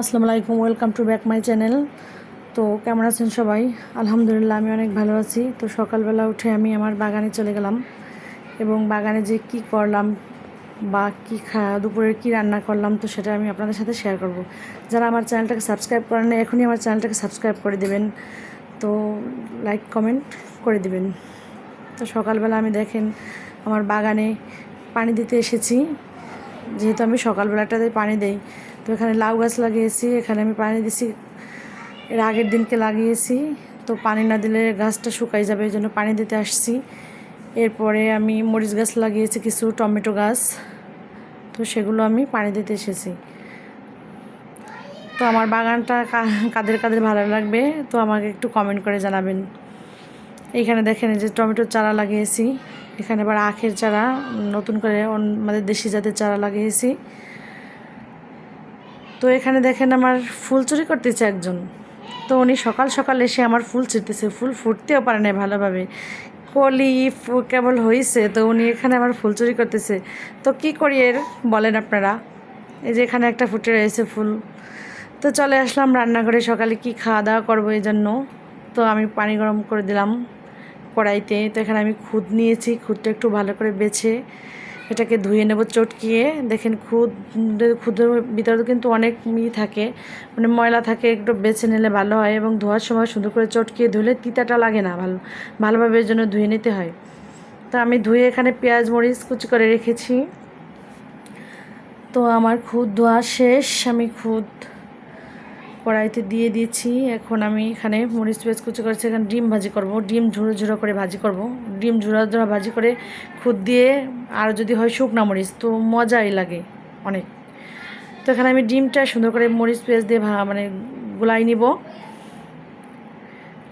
আসসালামু আলাইকুম welcome to back my channel তো কেমন আছেন সবাই? আলহামদুলিল্লাহ আমি অনেক ভালো আছি। তো সকালবেলা উঠে আমি আমার বাগানে চলে গেলাম এবং বাগানে যে কি করলাম বা কী খা দুপুরে কী রান্না করলাম তো সেটা আমি আপনাদের সাথে শেয়ার করব। যারা আমার চ্যানেলটাকে সাবস্ক্রাইব করেন না, এখনই আমার চ্যানেলটাকে সাবস্ক্রাইব করে দেবেন। তো লাইক কমেন্ট করে দেবেন। তো সকালবেলা আমি দেখেন আমার বাগানে পানি দিতে এসেছি। যেহেতু আমি সকালবেলাটাতে পানি দেই তো এখানে লাউ গাছ লাগিয়েছি, এখানে আমি পানি দিছি। এর আগের দিনকে লাগিয়েছি, তো পানি না দিলে গাছটা শুকাই যাবে, এই জন্য পানি দিতে আসছি। এরপরে আমি মরিচ গাছ লাগিয়েছি, কিছু টমেটো গাছ, তো সেগুলো আমি পানি দিতে এসেছি। তো আমার বাগানটা কাদের কাদের ভালো লাগবে, তো আমাকে একটু কমেন্ট করে জানাবেন। এখানে দেখেন যে টমেটোর চারা লাগিয়েছি, এখানে আবার আখের চারা, নতুন করে আমাদের দেশি জাতের চারা লাগিয়েছি। তো এখানে দেখেন আমার ফুল চুরি করতেছে একজন। তো উনি সকাল সকাল এসে আমার ফুল ছিঁড়তেছে, ফুল ফুটতেও পারে না ভালোভাবে। কলি কেবল হয়েছে তো উনি এখানে আমার ফুল চুরি করতেছে। তো কি করি এর, বলেন আপনারা? এই যে এখানে একটা ফুটে রয়েছে ফুল। তো চলে আসলাম রান্নাঘরে, সকালে কি খাওয়া দাওয়া করব এই জন্য। তো আমি পানি গরম করে দিলাম কড়াইতে। তো এখানে আমি খুদ নিয়েছি, খুদটা একটু ভালো করে বেছে। এটাকে ধুয়ে নেব, চটকিয়ে। দেখেন খুদ, খুদের ভিতরে কিন্তু অনেক ই থাকে মানে ময়লা থাকে, একটু বেছে নিলে ভালো হয় এবং ধোয়ার সময় সুন্দর করে চটকিয়ে ধুলে তিতাটা লাগে না, ভালো, ভালোভাবে এর জন্য ধুয়ে নিতে হয়। তো আমি ধুয়ে এখানে পেঁয়াজ, মরিচ কুচি করে রেখেছি। তো আমার খুদ ধোয়া শেষ, আমি খুদ কড়াইতে দিয়ে দিয়েছি। এখন আমি এখানে মরিচ পেঁয়াজ কুচি করেছি। এখানে ডিম ভাজি করব। ডিম ঝুড়ো ঝুড়ো করে ভাজি করব। ডিম ঝুড়ো ঝুড়ো ভাজি করে খুদ দিয়ে আর যদি হয় শুকনা মরিচ, তো মজাই লাগে অনেক। তো এখানে আমি ডিমটা সুন্দর করে মরিচ পেঁয়াজ দিয়ে মানে গুলাই নিব।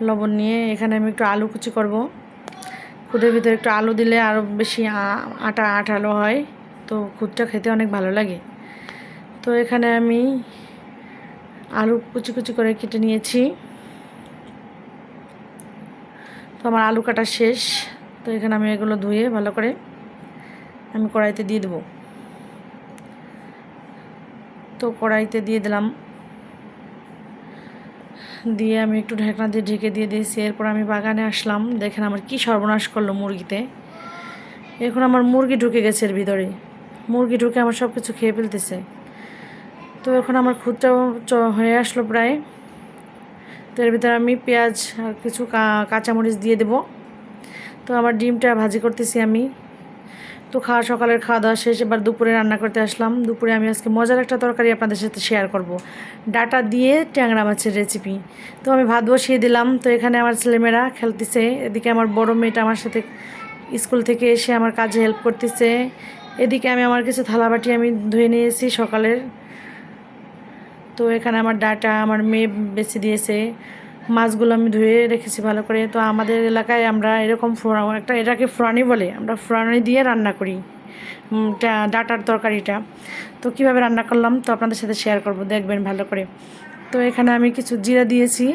লবণ নিয়ে এখানে আমি একটু আলু কুচি করব। খুদের ভিতরে একটু আলু দিলে আরও বেশি আটা, আঠালো হয়। তো খুদটা খেতে অনেক ভালো লাগে। তো এখানে আমি আলু কুচি কুচি করে কেটে নিয়েছি। তো আমার আলু কাটা শেষ। তো এখানে আমি এগুলো ধুয়ে ভালো করে আমি কড়াইতে দিয়ে দেবো। তো কড়াইতে দিয়ে দিলাম। দিয়ে আমি একটু ঢাকনা দিয়ে ঢেকে দিয়ে দিয়েছি। এরপর আমি বাগানে আসলাম। দেখেন আমার কি সর্বনাশ করল মুরগিতে। এখন আমার মুরগি ঢুকে গেছে এর ভিতরে মুরগি ঢুকে আমার সব কিছু খেয়ে ফেলতেছে। তো এখন আমার খুদটাও চ- হয়ে আসলো প্রায়। তো এর ভিতরে আমি পেঁয়াজ আর কিছু কাঁচামরিচ দিয়ে দেব। তো আমার ডিমটা ভাজি করতেছি আমি। তো খাওয়া সকালের খাওয়া দাওয়া শেষ। এবার দুপুরে রান্না করতে আসলাম। দুপুরে আমি আজকে মজার একটা তরকারি আপনাদের সাথে শেয়ার করব। ডাটা দিয়ে ট্যাংরা মাছের রেসিপি তো আমি ভাত বসিয়ে দিলাম। তো এখানে আমার ছেলেমেয়েরা খেলতেছে। এদিকে আমার বড় মেয়েটা আমার সাথে স্কুল থেকে এসে আমার কাজে হেল্প করতেছে। এদিকে আমি আমার কিছু থালাবাটি আমি ধুয়ে নিয়েছি সকালের। তো এখানে আমার ডাটা আমার মেয়ে বেছে দিয়েছে। মাছগুলো আমি ধুয়ে রেখেছি ভালো করে। তো আমাদের এলাকায় আমরা এরকম একটা এটাকে ফোড়ানি বলে। আমরা ফোড়ানি দিয়ে রান্না করি ডাটার তরকারিটা। তো কীভাবে রান্না করলাম তো আপনাদের সাথে শেয়ার করব, দেখবেন ভালো করে। তো এখানে আমি কিছু জিরা দিয়েছি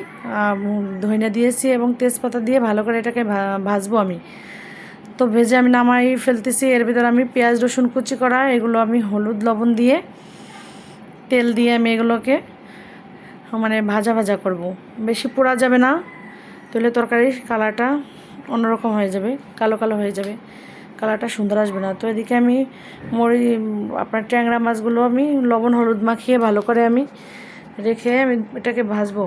ধইনা দিয়েছি এবং তেজপাতা দিয়ে ভালো করে এটাকে ভাজবো আমি। তো ভেজে আমি নামাই ফেলতেছি। এর ভিতরে আমি পেঁয়াজ রসুন কুচি করা, এগুলো আমি হলুদ লবণ দিয়ে তেল দিয়ে আমি এগুলোকে মানে ভাজা ভাজা করব। বেশি পোড়া যাবে না তাহলে তরকারির কালারটা অন্যরকম হয়ে যাবে, কালো কালো হয়ে যাবে, কালারটা সুন্দর আসবে না। তো এদিকে আমি মরি আপনার ট্যাংরা মাছগুলো আমি লবণ, হলুদ মাখিয়ে ভালো করে আমি রেখে আমি এটাকে ভাজবো।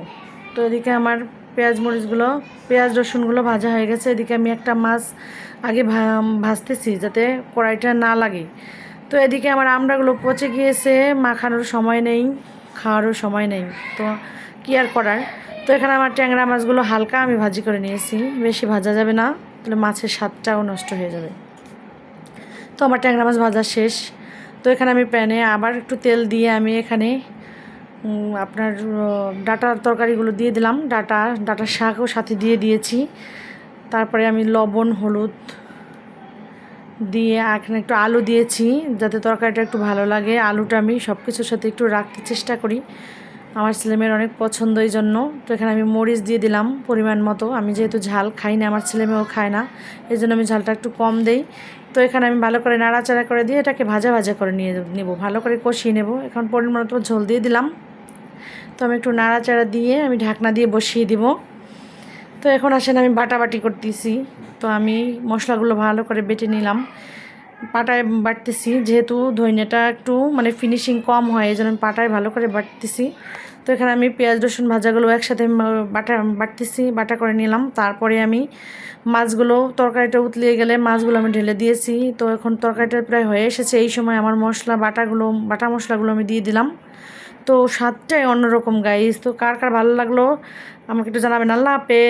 তো এদিকে আমার পেঁয়াজ মরিচগুলো, পেঁয়াজ রসুনগুলো ভাজা হয়ে গেছে। এদিকে আমি একটা মাছ আগে ভাজতেছি যাতে কড়াইটা না লাগে। তো এদিকে আমার আমড়াগুলো পচে গিয়েছে, মাখানোর সময় নেই, খাওয়ারও সময় নেই। তো কী আর করার? তো এখানে আমার ট্যাংরা মাছগুলো হালকা আমি ভাজি করে নিয়েছি, বেশি ভাজা যাবে না, তাহলে মাছের স্বাদটাও নষ্ট হয়ে যাবে। তো আমার ট্যাংরা মাছ ভাজা শেষ। তো এখানে আমি প্যানে আবার একটু তেল দিয়ে আমি এখানে আপনার ডাটার তরকারিগুলো দিয়ে দিলাম। ডাটা, ডাটার শাকও সাথে দিয়ে দিয়েছি। তারপরে আমি লবণ, হলুদ দিয়ে এখানে একটু আলু দিয়েছি, যাতে তরকারিটা একটু ভালো লাগে। আলুটা আমি সব কিছুর সাথে একটু রাখতে চেষ্টা করি। আমার ছেলেমেয়ের অনেক পছন্দ এই জন্য। তো এখানে আমি মরিচ দিয়ে দিলাম পরিমাণ মতো। আমি যেহেতু ঝাল খাই না, আমার ছেলেমেয়েও খায় না, এই জন্য আমি ঝালটা একটু কম দেই। তো এখানে আমি ভালো করে নাড়াচাড়া করে দিয়ে এটাকে ভাজা ভাজা করে নিয়ে নেব। ভালো করে কষিয়ে নেব। এখন পরিমাণ মতো ঝোল দিয়ে দিলাম। তো আমি একটু নাড়াচাড়া দিয়ে আমি ঢাকনা দিয়ে বসিয়ে দিব। তো এখন আসেন, আমি বাটাবাটি করতেছি। তো আমি মশলাগুলো ভালো করে বেটে নিলাম। পাটায় বাটতেছি, যেহেতু ধইনেটা একটু মানে ফিনিশিং কম হয়, এই জন্য পাটায় ভালো করে বাটতেছি। তো এখানে আমি পেঁয়াজ, রসুন ভাজাগুলো একসাথে বাটা, বাটতেছি, বাটা করে নিলাম। তারপরে আমি মাছগুলো তরকারিটা উতলিয়ে গেলে মাছগুলো আমি ঢেলে দিয়েছি। তো এখন তরকারিটা প্রায় হয়ে এসেছে। এই সময় আমার মশলা, বাটাগুলো, বাটা মশলাগুলো আমি দিয়ে দিলাম। তো স্বাদটাই অন্যরকম গাইস তো কার কার ভালো লাগল আমাকে একটু জানাবেন। আল্লাহ হাফেজ।